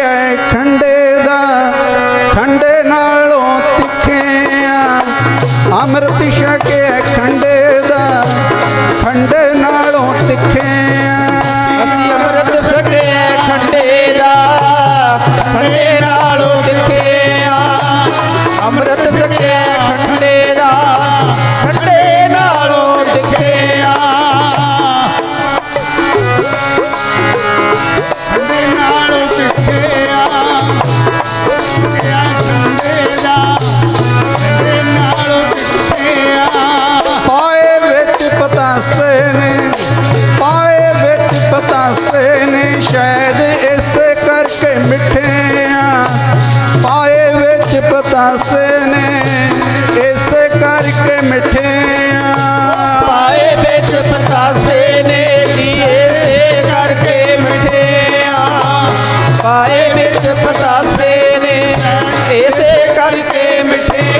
ਐ ਠੰਡੇ ਦਾ ਠੰਡੇ ਨਾਲੋਂ ਤਿੱਖਿਆ ਅੰਮ੍ਰਿਤ ਛਕਿਆ ਠੰਡੇ ਦਾ ਠੰਡੇ ਸ਼ਾਇਦ ਇਸੇ ਕਰਕੇ ਮਿੱਠੇ ਪਾਏ ਵਿੱਚ ਪਤਾਸੇ ਨੇ। ਇਸੇ ਕਰਕੇ ਮਿੱਠੇ ਆ ਪਾਏ ਵਿੱਚ ਪਤਾਸੇ ਨੇ ਜੀ, ਇਸੇ ਕਰਕੇ ਮਿਠੇ ਪਾਏ ਵਿੱਚ ਪਤਾਸੇ ਨੇ, ਇਸੇ ਕਰਕੇ ਮਿੱਠੇ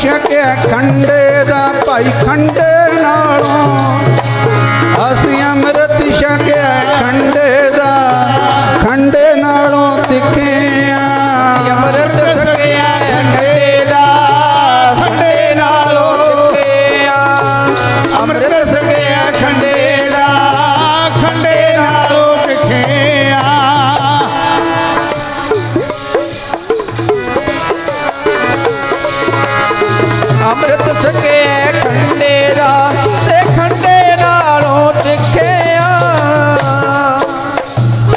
ਛਕਿਆ ਖੰਡੇ ਦਾ ਭਾਈ ਖੰਡੇ ਨਾਲੋਂ। ਅਸੀਂ ਅੰਮ੍ਰਿਤ ਛਕਿਆ ਖੰਡੇ ਦਾ, ਖੰਡੇ ਨਾਲੋਂ ਤਿੱਖੇ ਅੰਮ੍ਰਿਤ ਸਕਿਆ ਖੰਡੇ ਦਾ, ਖੰਡੇ ਨਾਲੋਂ ਤਿੱਖੇ ਅੰਮ੍ਰਿਤ ਸਕਿਆ ਖੰਡੇ ਦਾ, ਖੰਡੇ ਅੰਮ੍ਰਿਤ ਸਕਿਆ